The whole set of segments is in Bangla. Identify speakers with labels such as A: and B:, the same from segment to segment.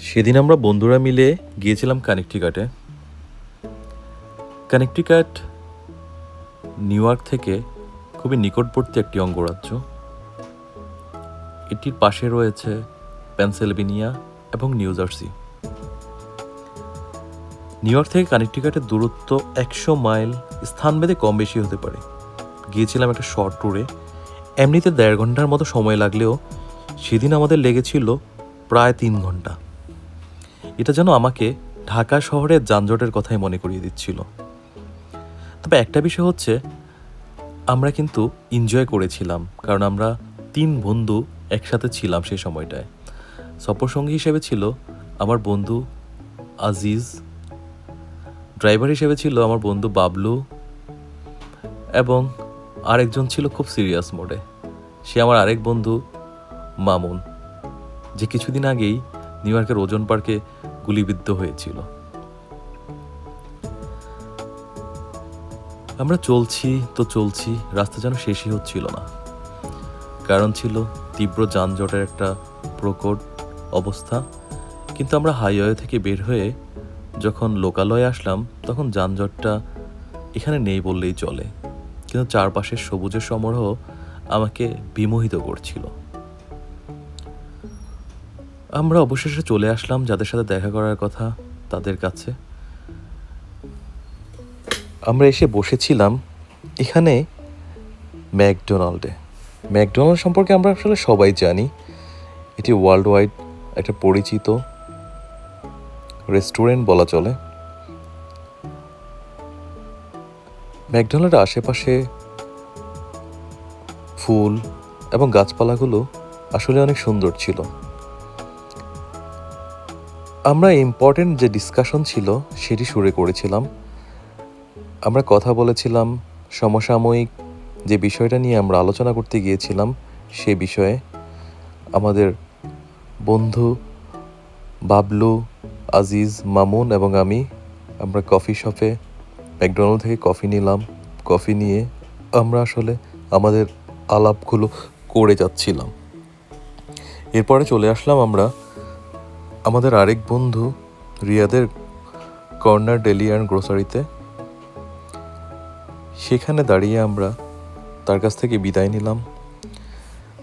A: সেদিন আমরা বন্ধুরা মিলে গিয়েছিলাম কানেকটিকাটে। কানেকটিকাট নিউ ইয়র্ক থেকে খুবই নিকটবর্তী একটি অঙ্গরাজ্য। এটির পাশে রয়েছে পেনসিলভেনিয়া এবং নিউ জার্সি। নিউ ইয়র্ক থেকে কানেকটিকাটের দূরত্ব একশো মাইল, স্থানভেদে কম বেশি হতে পারে। গিয়েছিলাম একটা শর্ট ট্যুরে। এমনিতে দেড় ঘণ্টার মতো সময় লাগলেও সেদিন আমাদের লেগেছিল প্রায় তিন ঘণ্টা। এটা যেন আমাকে ঢাকা শহরের যানজটের কথাই মনে করিয়ে দিচ্ছিল। তবে একটা বিষয় হচ্ছে, আমরা কিন্তু এনজয় করেছিলাম, কারণ আমরা তিন বন্ধু একসাথে ছিলাম সেই সময়টায়। সফরসঙ্গী হিসেবে ছিল আমার বন্ধু আজিজ, ড্রাইভার হিসেবে ছিল আমার বন্ধু বাবলু, এবং আরেকজন ছিল খুব সিরিয়াস মোডে। সে আমার আরেক বন্ধু মামুন, যে কিছুদিন আগেই নিউ ইয়র্কের ওজন পার্কে গুলিবিদ্ধ হয়েছিল। আমরা চলছি তো চলছি, রাস্তা যেন শেষই হচ্ছিল না। কারণ ছিল তীব্র যানজটের একটা প্রকট অবস্থা। কিন্তু আমরা হাইওয়ে থেকে বের হয়ে যখন লোকালয়ে আসলাম, তখন যানজটটা এখানে নেই বললেই চলে। কিন্তু চারপাশের সবুজের সমারোহ আমাকে বিমোহিত করছিল। আমরা অবশেষে চলে আসলাম যাদের সাথে দেখা করার কথা তাদের কাছে। আমরা এসে বসেছিলাম এখানে ম্যাকডোনাল্ডে। ম্যাকডোনাল্ড সম্পর্কে আমরা আসলে সবাই জানি। এটি ওয়ার্ল্ড ওয়াইড একটা পরিচিত রেস্টুরেন্ট বলা চলে। ম্যাকডোনাল্ডের আশেপাশে ফুল এবং গাছপালাগুলো আসলে অনেক সুন্দর ছিল। আমরা ইম্পর্টেন্ট যে ডিসকাশন ছিল সেটি শুরু করেছিলাম। আমরা কথা বলেছিলাম সমসাময়িক যে বিষয়টা নিয়ে আমরা আলোচনা করতে গিয়েছিলাম সে বিষয়ে। আমাদের বন্ধু বাবলু, আজিজ, মামুন এবং আমি আমরা কফি শপে ম্যাকডোনাল্ড থেকে কফি নিলাম। কফি নিয়ে আমরা আসলে আমাদের আলাপগুলো করে যাচ্ছিলাম। এরপরে চলে আসলাম আমরা আমাদের আরেক বন্ধু রিয়াদের কর্নার ডেলি অ্যান্ড গ্রোসারিতে। সেখানে দাঁড়িয়ে আমরা তার কাছ থেকে বিদায় নিলাম।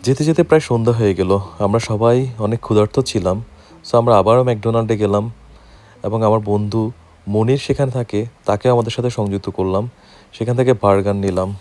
A: যেতে যেতে প্রায় সন্ধ্যা হয়ে গেল। আমরা সবাই অনেক ক্ষুধার্ত ছিলাম। সো আমরা আবারও ম্যাকডোনাল্ডে গেলাম এবং আমার বন্ধু মনির সেখানে থাকে তাকে আমাদের সাথে সংযুক্ত করলাম। সেখান থেকে বার্গার নিলাম।